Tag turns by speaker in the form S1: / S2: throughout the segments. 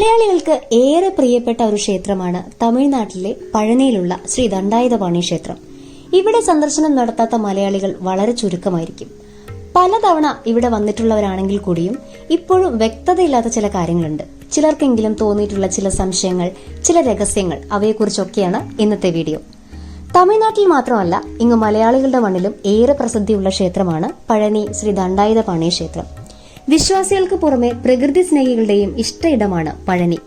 S1: മലയാളികൾക്ക് ഏറെ പ്രിയപ്പെട്ട ഒരു ക്ഷേത്രമാണ് തമിഴ്നാട്ടിലെ പഴനിയിലുള്ള ശ്രീ ദണ്ഡായുധപാണി ക്ഷേത്രം. ഇവിടെ സന്ദർശനം നടത്താത്ത മലയാളികൾ വളരെ ചുരുക്കമായിരിക്കും. പലതവണ ഇവിടെ വന്നിട്ടുള്ളവരാണെങ്കിൽ കൂടിയും ഇപ്പോഴും വ്യക്തതയില്ലാത്ത ചില കാര്യങ്ങളുണ്ട്. ചിലർക്കെങ്കിലും തോന്നിയിട്ടുള്ള ചില സംശയങ്ങൾ ചില രഹസ്യങ്ങൾ അവയെക്കുറിച്ചൊക്കെയാണ് ഇന്നത്തെ വീഡിയോ. തമിഴ്നാട്ടിൽ മാത്രമല്ല ഇങ്ങ് മലയാളികളുടെ മണ്ണിലും ഏറെ പ്രസിദ്ധിയുള്ള ക്ഷേത്രമാണ് പഴനി ശ്രീ ദണ്ഡായുധപാണി ക്ഷേത്രം. വിശ്വാസികൾക്ക് പുറമെ പ്രകൃതി സ്നേഹികളുടെയും ഇഷ്ട ഇടമാണ് പഴനി.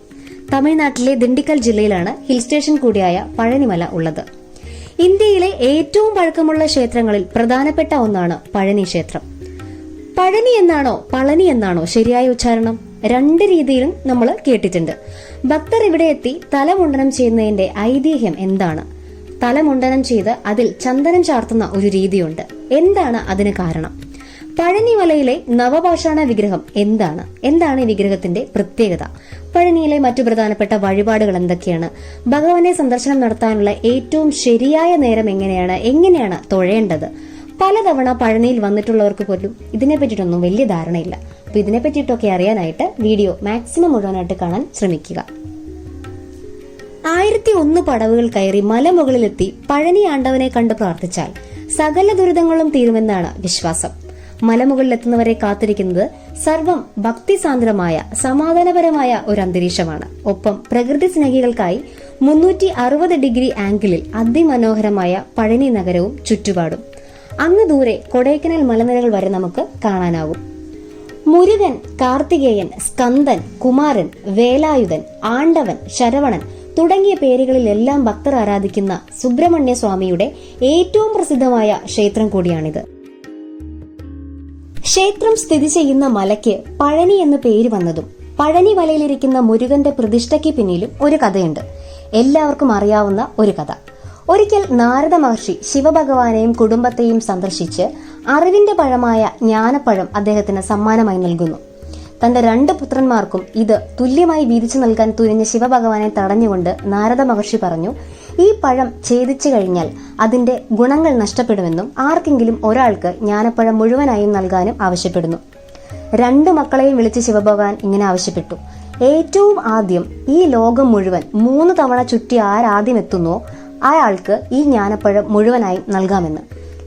S1: തമിഴ്നാട്ടിലെ ദിണ്ടിക്കൽ ജില്ലയിലാണ് ഹിൽ സ്റ്റേഷൻ കൂടിയായ പഴനിമല ഉള്ളത്. ഇന്ത്യയിലെ ഏറ്റവും പഴക്കമുള്ള ക്ഷേത്രങ്ങളിൽ പ്രധാനപ്പെട്ട ഒന്നാണ് പഴനി ക്ഷേത്രം. പഴനി എന്നാണോ പളനി എന്നാണോ ശരിയായ ഉച്ചാരണം? രണ്ട് രീതിയിലും നമ്മൾ കേട്ടിട്ടുണ്ട്. ഭക്തർ ഇവിടെ എത്തി തലമുണ്ടനം ചെയ്യുന്നതിന്റെ ഐതിഹ്യം എന്താണ്? തലമുണ്ടനം ചെയ്ത് അതിൽ ചന്ദനം ചാർത്തുന്ന ഒരു രീതിയുണ്ട്. എന്താണ് അതിന് കാരണം? പഴനിമലയിലെ നവപാഷാണ വിഗ്രഹം എന്താണ്? എന്താണ് ഈ വിഗ്രഹത്തിന്റെ പ്രത്യേകത? പഴനിയിലെ മറ്റു പ്രധാനപ്പെട്ട വഴിപാടുകൾ എന്തൊക്കെയാണ്? ഭഗവാനെ സന്ദർശനം നടത്താനുള്ള ഏറ്റവും ശരിയായ നേരം എങ്ങനെയാണ്? എങ്ങനെയാണ് തൊഴേണ്ടത്? പലതവണ പഴനിയിൽ വന്നിട്ടുള്ളവർക്ക് പോലും ഇതിനെ പറ്റിയിട്ടൊന്നും വലിയ ധാരണയില്ല. അപ്പൊ ഇതിനെ പറ്റിയിട്ടൊക്കെ അറിയാനായിട്ട് വീഡിയോ മാക്സിമം മുഴുവനായിട്ട് കാണാൻ ശ്രമിക്കുക. ആയിരത്തി ഒന്ന് പടവുകൾ കയറി മലമുകളിലെത്തി പഴനി ആണ്ടവനെ കണ്ട് പ്രാർത്ഥിച്ചാൽ സകല ദുരിതങ്ങളും തീരുമെന്നാണ് വിശ്വാസം. മലമുകളിലെത്തുന്നവരെ കാത്തിരിക്കുന്നത് സർവം ഭക്തിസാന്ദ്രമായ സമാധാനപരമായ ഒരു അന്തരീക്ഷമാണ്. ഒപ്പം പ്രകൃതി സ്നേഹികൾക്കായി മുന്നൂറ്റി അറുപത് ഡിഗ്രി ആംഗിളിൽ അതിമനോഹരമായ പഴനി നഗരവും ചുറ്റുപാടും. അങ്ങ് ദൂരെ കൊടൈക്കനാൽ മലനിരകൾ വരെ നമുക്ക് കാണാനാവും. മുരുകൻ കാർത്തികേയൻ സ്കന്ദൻ കുമാരൻ വേലായുധൻ ആണ്ടവൻ ശരവണൻ തുടങ്ങിയ പേരുകളിലെല്ലാം ഭക്തർ ആരാധിക്കുന്ന സുബ്രഹ്മണ്യ സ്വാമിയുടെ ഏറ്റവും പ്രസിദ്ധമായ ക്ഷേത്രം കൂടിയാണിത്. ക്ഷേത്രം സ്ഥിതി ചെയ്യുന്ന മലയ്ക്ക് പഴനി എന്ന് പേര് വന്നതും പഴനി വലയിലിരിക്കുന്ന മുരുകന്റെ പ്രതിഷ്ഠയ്ക്ക് പിന്നിലും ഒരു കഥയുണ്ട്. എല്ലാവർക്കും അറിയാവുന്ന ഒരു കഥ. ഒരിക്കൽ നാരദ മഹർഷി ശിവഭഗവാനെയും കുടുംബത്തെയും സന്ദർശിച്ച് അറിവിന്റെ പഴമായ ജ്ഞാനപ്പഴം അദ്ദേഹത്തിന് സമ്മാനമായി നൽകുന്നു. തന്റെ രണ്ട് പുത്രന്മാർക്കും ഇത് തുല്യമായി വീതിച്ചു നൽകാൻ തുനിഞ്ഞ ശിവഭഗവാനെ തടഞ്ഞുകൊണ്ട് നാരദ മഹർഷി പറഞ്ഞു ഈ പഴം ഛേദിച്ചു കഴിഞ്ഞാൽ അതിന്റെ ഗുണങ്ങൾ നഷ്ടപ്പെടുമെന്നും ആർക്കെങ്കിലും ഒരാൾക്ക് ജ്ഞാനപ്പഴം മുഴുവനായും നൽകാനും ആവശ്യപ്പെടുന്നു. രണ്ടു മക്കളെയും വിളിച്ച് ശിവഭഗവാൻ ഇങ്ങനെ ആവശ്യപ്പെട്ടു ഏറ്റവും ആദ്യം ഈ ലോകം മുഴുവൻ മൂന്ന് തവണ ചുറ്റി ആരാദ്യം എത്തുന്നോ അയാൾക്ക് ഈ ജ്ഞാനപ്പഴം മുഴുവനായും നൽകാമെന്ന്.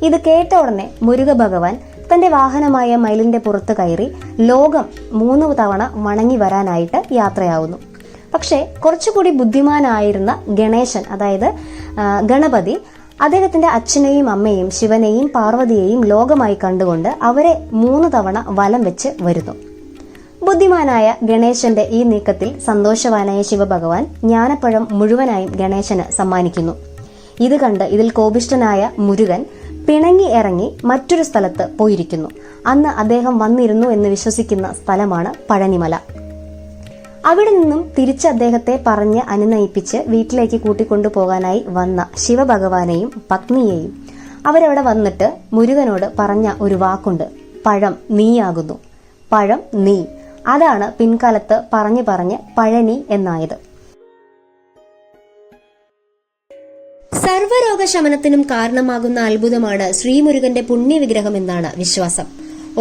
S1: ഇത് കേട്ട ഉടനെ മുരുക ഭഗവാൻ തന്റെ വാഹനമായ മയിലിന്റെ പുറത്ത് കയറി ലോകം മൂന്ന് തവണ വണങ്ങി വരാനായിട്ട് യാത്രയാവുന്നു. പക്ഷേ കുറച്ചുകൂടി ബുദ്ധിമാനായിരുന്ന ഗണേശൻ അതായത് ഗണപതി അദ്ദേഹത്തിന്റെ അച്ഛനെയും അമ്മയെയും ശിവനെയും പാർവതിയെയും ലോകമായി കണ്ടുകൊണ്ട് അവരെ മൂന്ന് തവണ വലം വെച്ച് വരുന്നു. ബുദ്ധിമാനായ ഗണേശന്റെ ഈ നീക്കത്തിൽ സന്തോഷവാനായ ശിവഭഗവാൻ ജ്ഞാനപ്പഴം മുഴുവനായും ഗണേശന് സമ്മാനിക്കുന്നു. ഇത് കണ്ട് ഇതിൽ കോപിഷ്ടനായ മുരുകൻ പിണങ്ങി ഇറങ്ങി മറ്റൊരു സ്ഥലത്ത് പോയിരിക്കുന്നു. അന്ന് അദ്ദേഹം വന്നിരുന്നു എന്ന് വിശ്വസിക്കുന്ന സ്ഥലമാണ് പഴനിമല. അവിടെ നിന്നും തിരിച്ച് അദ്ദേഹത്തെ പറഞ്ഞ് അനുനയിപ്പിച്ച് വീട്ടിലേക്ക് കൂട്ടിക്കൊണ്ടു പോകാനായി വന്ന ശിവഭഗവാനെയും പത്നിയെയും അവരവിടെ വന്നിട്ട് മുരുകനോട് പറഞ്ഞ ഒരു വാക്കുണ്ട്. പഴം നീയാകുന്നു. പഴം നീ. അതാണ് പിൻകാലത്ത് പറഞ്ഞു പറഞ്ഞ് പഴനി എന്നായത്. സർവരോഗ ശമനത്തിനും കാരണമാകുന്ന അത്ഭുതമാണ് ശ്രീമുരുകന്റെ പുണ്യവിഗ്രഹം എന്നാണ് വിശ്വാസം.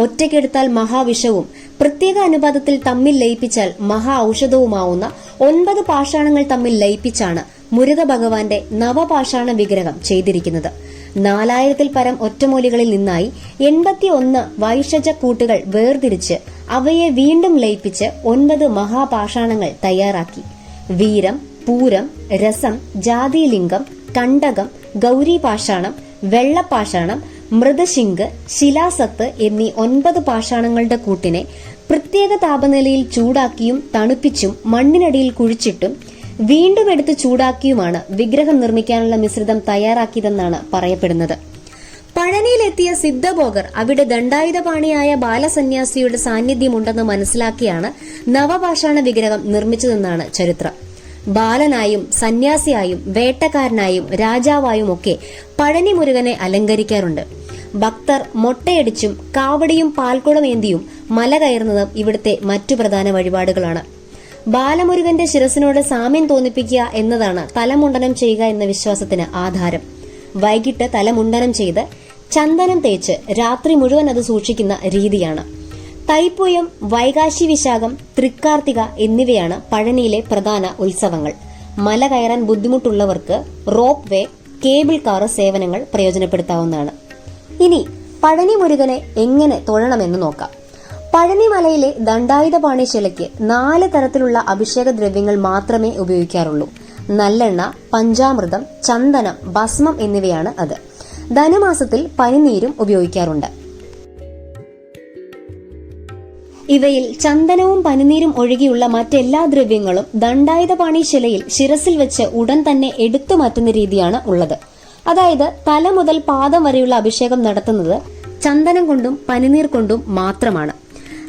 S1: ഒറ്റയ്ക്കെടുത്താൽ മഹാവിഷവും പ്രത്യേക അനുപാതത്തിൽ തമ്മിൽ ലയിപ്പിച്ചാൽ മഹാ ഔഷധവുമാവുന്ന ഒൻപത് പാഷാണങ്ങൾ തമ്മിൽ ലയിപ്പിച്ചാണ് മുരുക ഭഗവാന്റെ നവപാഷാണ വിഗ്രഹം ചെയ്തിരിക്കുന്നത്. നാലായിരത്തിൽ പരം ഒറ്റമൂലികളിൽ നിന്നായി എൺപത്തി ഒന്ന് വൈഷജ കൂട്ടുകൾ വേർതിരിച്ച് അവയെ വീണ്ടും ലയിപ്പിച്ച് ഒൻപത് മഹാപാഷാണങ്ങൾ തയ്യാറാക്കി. വീരം പൂരം രസം ജാതിലിംഗം കണ്ടകം ഗൗരീപാഷാണം വെള്ളപ്പാഷാണം മൃദശിങ്ക് ശിലാസത്ത് എന്നീ ഒൻപത് പാഷാണങ്ങളുടെ കൂട്ടിനെ പ്രത്യേക താപനിലയിൽ ചൂടാക്കിയും തണുപ്പിച്ചും മണ്ണിനടിയിൽ കുഴിച്ചിട്ടും വീണ്ടും എടുത്ത് ചൂടാക്കിയുമാണ് വിഗ്രഹം നിർമ്മിക്കാനുള്ള മിശ്രിതം തയ്യാറാക്കിയതെന്നാണ് പറയപ്പെടുന്നത്. പഴനിയിലെത്തിയ സിദ്ധഭോഗർ അവിടെ ദണ്ഡായുധപാണിയായ ബാലസന്യാസിയുടെ സാന്നിധ്യമുണ്ടെന്ന് മനസ്സിലാക്കിയാണ് നവപാഷാണ വിഗ്രഹം നിർമ്മിച്ചതെന്നാണ് ചരിത്രം. ബാലനായും സന്യാസിയായും വേട്ടക്കാരനായും രാജാവായും ഒക്കെ പഴനി മുരുകനെ അലങ്കരിക്കാറുണ്ട്. ഭക്തർ മൊട്ടയടിച്ചും കാവടിയും പാൽക്കുളമേന്തിയും മല കയറുന്നതും ഇവിടുത്തെ മറ്റു പ്രധാന വഴിപാടുകളാണ്. ബാലമുരുകന്റെ ശിരസിനോട് സാമ്യം തോന്നിപ്പിക്കുക എന്നതാണ് തലമുണ്ടനം ചെയ്യുക എന്ന വിശ്വാസത്തിന് ആധാരം. വൈകിട്ട് തലമുണ്ടനം ചെയ്ത് ചന്ദനം തേച്ച് രാത്രി മുഴുവൻ അത് സൂക്ഷിക്കുന്ന രീതിയാണ്. തൈപ്പൂയം വൈകാശി വിശാഖം തൃക്കാർത്തിക എന്നിവയാണ് പഴനിയിലെ പ്രധാന ഉത്സവങ്ങൾ. മല കയറാൻ ബുദ്ധിമുട്ടുള്ളവർക്ക് റോപ്പ് വേ കേബിൾ കാർ സേവനങ്ങൾ പ്രയോജനപ്പെടുത്താവുന്നതാണ്. ഇനി പഴനി മുരുകനെ എങ്ങനെ തൊഴണമെന്ന് നോക്കാം. പഴനിമലയിലെ ദണ്ഡായുധപാണി ശിലയ്ക്ക് നാല് തരത്തിലുള്ള അഭിഷേക ദ്രവ്യങ്ങൾ മാത്രമേ ഉപയോഗിക്കാറുള്ളൂ. നല്ലെണ്ണ പഞ്ചാമൃതം ചന്ദനം ഭസ്മം എന്നിവയാണ് അത്. ധനുമാസത്തിൽ പനിനീരും ഉപയോഗിക്കാറുണ്ട്. ഇവയിൽ ചന്ദനവും പനിനീരും ഒഴികെയുള്ള മറ്റെല്ലാ ദ്രവ്യങ്ങളും ദണ്ഡായുധപാണി ശിലയിൽ ശിരസിൽ വെച്ച് ഉടൻ തന്നെ എടുത്തു മാറ്റുന്ന രീതിയാണ് ഉള്ളത്. അതായത് തല മുതൽ പാദം വരെയുള്ള അഭിഷേകം നടത്തുന്നത് ചന്ദനം കൊണ്ടും പനിനീർ കൊണ്ടും മാത്രമാണ്.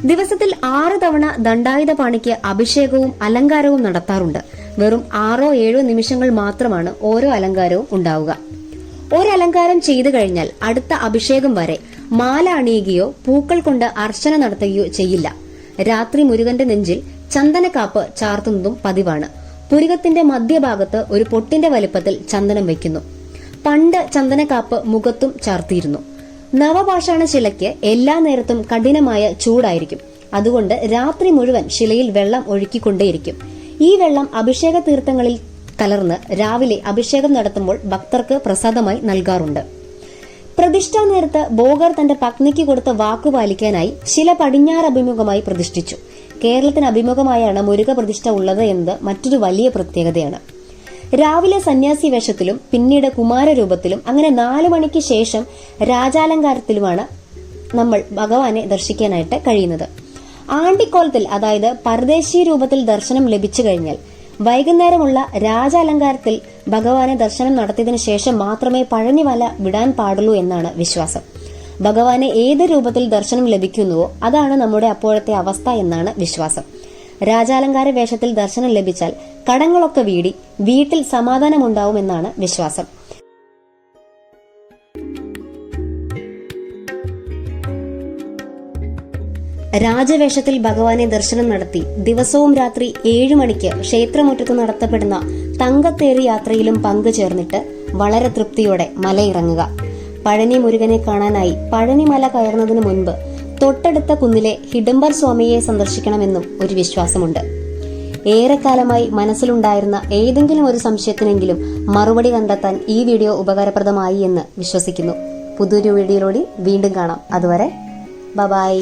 S1: ദിവസത്തിൽ ആറ് തവണ ദണ്ഡായുധപാണിക്ക് അഭിഷേകവും അലങ്കാരവും നടത്താറുണ്ട്. വെറും ആറോ ഏഴോ നിമിഷങ്ങൾ മാത്രമാണ് ഓരോ അലങ്കാരവും ഉണ്ടാവുക. ഒരലങ്കാരം ചെയ്തു കഴിഞ്ഞാൽ അടുത്ത അഭിഷേകം വരെ മാല അണിയുകയോ പൂക്കൾ കൊണ്ട് അർച്ചന നടത്തുകയോ ചെയ്യില്ല. രാത്രി മുരുകന്റെ നെഞ്ചിൽ ചന്ദനക്കാപ്പ് ചാർത്തുന്നതും പതിവാണ്. പുരുകത്തിന്റെ മധ്യഭാഗത്ത് ഒരു പൊട്ടിന്റെ വലിപ്പത്തിൽ ചന്ദനം വയ്ക്കുന്നു. പണ്ട് ചന്ദനക്കാപ്പ് മുഖത്തും ചാർത്തിയിരുന്നു. നവപാഷാണ ശിലയ്ക്ക് എല്ലാ നേരത്തും കഠിനമായ ചൂടായിരിക്കും. അതുകൊണ്ട് രാത്രി മുഴുവൻ ശിലയിൽ വെള്ളം ഒഴുക്കിക്കൊണ്ടേയിരിക്കും. ഈ വെള്ളം അഭിഷേക തീർത്ഥങ്ങളിൽ കലർന്ന് രാവിലെ അഭിഷേകം നടത്തുമ്പോൾ ഭക്തർക്ക് പ്രസാദമായി നൽകാറുണ്ട്. പ്രതിഷ്ഠാ നേരത്ത് ബോഗർ തന്റെ പത്നിക്ക് കൊടുത്ത വാക്കു പാലിക്കാനായി ശില പടിഞ്ഞാറ് അഭിമുഖമായി പ്രതിഷ്ഠിച്ചു. കേരളത്തിന് അഭിമുഖമായാണ് മുരുക പ്രതിഷ്ഠ ഉള്ളത് എന്നത് മറ്റൊരു വലിയ പ്രത്യേകതയാണ്. രാവിലെ സന്യാസി വേഷത്തിലും പിന്നീട് കുമാരരൂപത്തിലും അങ്ങനെ നാലു മണിക്ക് ശേഷം രാജാലങ്കാരത്തിലുമാണ് നമ്മൾ ഭഗവാനെ ദർശിക്കാനായിട്ട് കഴിയുന്നത്. ആണ്ടിക്കോലത്തിൽ അതായത് പരദേശീയ രൂപത്തിൽ ദർശനം ലഭിച്ചു കഴിഞ്ഞാൽ വൈകുന്നേരമുള്ള രാജാലങ്കാരത്തിൽ ഭഗവാനെ ദർശനം നടത്തിയതിനു ശേഷം മാത്രമേ വല വിടാൻ പാടുള്ളൂ എന്നാണ് വിശ്വാസം. ഭഗവാനെ ഏത് രൂപത്തിൽ ദർശനം ലഭിക്കുന്നുവോ അതാണ് നമ്മുടെ അപ്പോഴത്തെ അവസ്ഥ എന്നാണ് വിശ്വാസം. രാജാലങ്കാര വേഷത്തിൽ ദർശനം ലഭിച്ചാൽ കടങ്ങളൊക്കെ വീടി വീട്ടിൽ സമാധാനമുണ്ടാവുമെന്നാണ് വിശ്വാസം. രാജവേഷത്തിൽ ഭഗവാനെ ദർശനം നടത്തി ദിവസവും രാത്രി ഏഴു മണിക്ക് ക്ഷേത്രമുറ്റത്ത് നടത്തപ്പെടുന്ന തങ്കത്തേറി യാത്രയിലും പങ്കുചേർന്നിട്ട് വളരെ തൃപ്തിയോടെ മലയിറങ്ങുക. പഴനി മുരുകനെ കാണാനായി പഴനിമല കയറുന്നതിന് മുൻപ് തൊട്ടടുത്ത കുന്നിലെ ഹിഡംബർ സ്വാമിയെ സന്ദർശിക്കണമെന്നും ഒരു വിശ്വാസമുണ്ട്. ഏറെക്കാലമായി മനസ്സിലുണ്ടായിരുന്ന ഏതെങ്കിലും ഒരു സംശയത്തിനെങ്കിലും മറുപടി കണ്ടെത്താൻ ഈ വീഡിയോ ഉപകാരപ്രദമായി എന്ന് വിശ്വസിക്കുന്നു. പുതിയൊരു വീഡിയോയിലൂടെ വീണ്ടും കാണാം. അതുവരെ ബൈ